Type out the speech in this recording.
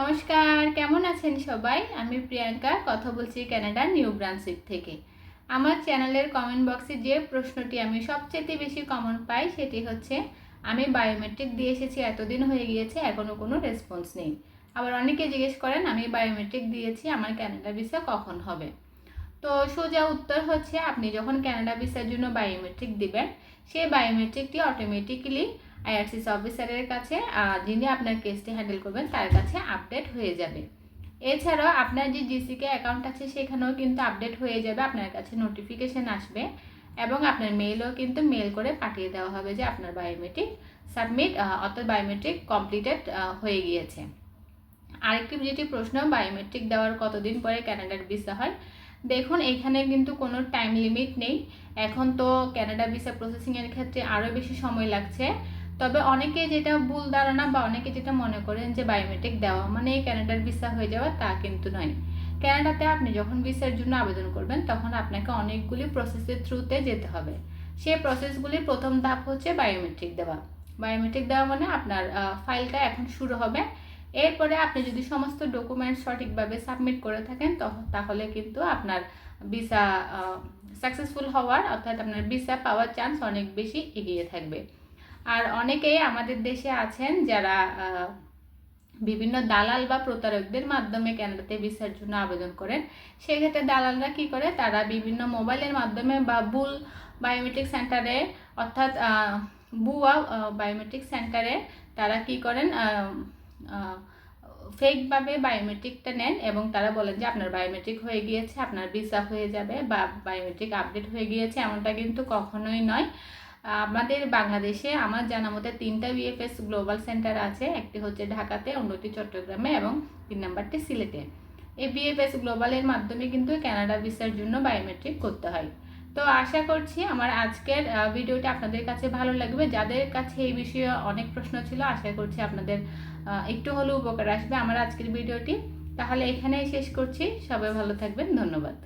নমস্কার, কেমন আছেন সবাই? আমি প্রিয়াঙ্কা, কথা বলছি কানাডা নিউ ব্রান্সিক থেকে। আমার চ্যানেলের কমেন্ট বক্সে যে প্রশ্নটি আমি সবচেয়ে বেশি কমন পাই সেটি হচ্ছে, আমি বায়োমেট্রিক দিয়ে এসেছি, এতদিন হয়ে গিয়েছে এখনও কোনো রেসপন্স নেই। আবার অনেকে জিজ্ঞেস করেন, আমি বায়োমেট্রিক দিয়েছি, আমার কানাডা ভিসা কখন হবে? তো সোজা উত্তর হচ্ছে, আপনি যখন কানাডা ভিসার জন্য বায়োমেট্রিক দিবেন, সেই বায়োমেট্রিকটি অটোমেটিক্যালি আইআরসিসি অফিসারের কাছে যিনি আপনার কেসটি হ্যান্ডেল করবেন, তার কাছে আপডেট হয়ে যাবে। এছাড়াও আপনার যে জিসিকে অ্যাকাউন্ট আছে, সেখানেও কিন্তু আপডেট হয়ে যাবে, আপনার কাছে নোটিফিকেশন আসবে এবং আপনার মেইলও কিন্তু মেল করে পাঠিয়ে দেওয়া হবে যে আপনার বায়োমেট্রিক সাবমিট অর্থাৎ বায়োমেট্রিক কমপ্লিটেড হয়ে গিয়েছে। আরেকটি যেটি প্রশ্ন, বায়োমেট্রিক দেওয়ার কতদিন পরে ক্যানাডার ভিসা হয়? দেখুন, এখানে কিন্তু কোনো টাইম লিমিট নেই। এখন তো ক্যানাডা ভিসা প্রসেসিংয়ের ক্ষেত্রে আরও বেশি সময় লাগছে। তবে অনেকে যেটা ভুল ধারণা বা অনেকে যেটা মনে করেন যে বায়োমেট্রিক দেওয়া মানে ক্যানাডার ভিসা হয়ে যাওয়া, তা কিন্তু নয়। ক্যানাডাতে আপনি যখন ভিসার জন্য আবেদন করবেন, তখন আপনাকে অনেকগুলি প্রসেসের থ্রুতে যেতে হবে। সেই প্রসেসগুলির প্রথম ধাপ হচ্ছে বায়োমেট্রিক দেওয়া। বায়োমেট্রিক দেওয়া মানে আপনার ফাইলটা এখন শুরু হবে। এরপরে আপনি যদি সমস্ত ডকুমেন্ট সঠিকভাবে সাবমিট করে থাকেন তখন তাহলে কিন্তু আপনার ভিসা সাকসেসফুল হওয়ার অর্থাৎ আপনার ভিসা পাওয়ার চান্স অনেক বেশি এগিয়ে থাকবে। আর অনেকেই আমাদের দেশে আছেন যারা বিভিন্ন দালাল বা প্রতারকদের মাধ্যমে ক্যানাডাতে ভিসার জন্য আবেদন করেন। সেক্ষেত্রে দালালরা কি করে? তারা বিভিন্ন মোবাইলের মাধ্যমে বা ভুল বায়োমেট্রিক সেন্টারে, অর্থাৎ বুয়া বায়োমেট্রিক সেন্টারে তারা কি করেন? ফেকভাবে বায়োমেট্রিকটা নেন এবং তারা বলেন যে আপনার বায়োমেট্রিক হয়ে গিয়েছে, আপনার ভিসা হয়ে যাবে বা বায়োমেট্রিক আপডেট হয়ে গিয়েছে, এমনটা কিন্তু কখনোই নয়। আমাদের বাংলাদেশে আমার জানা মতে তিনটা বিএফএস গ্লোবাল সেন্টার আছে। একটি হচ্ছে ঢাকাতে, অন্যটি চট্টগ্রামে এবং তিন নাম্বারটি সিলেটে। এই বিএফএস গ্লোবালের মাধ্যমে কিন্তু কানাডা ভিসার জন্য বায়োমেট্রিক করতে হয়। তো আশা করছি আমার আজকের ভিডিওটা আপনাদের কাছে ভালো লাগবে। যাদের কাছে এই বিষয়ে অনেক প্রশ্ন ছিল, আশা করছি আপনাদের একটু হলেও উপকার আসবে আমার আজকের ভিডিওটি। তাহলে এখানেই শেষ করছি। সবাই ভালো থাকবেন। ধন্যবাদ।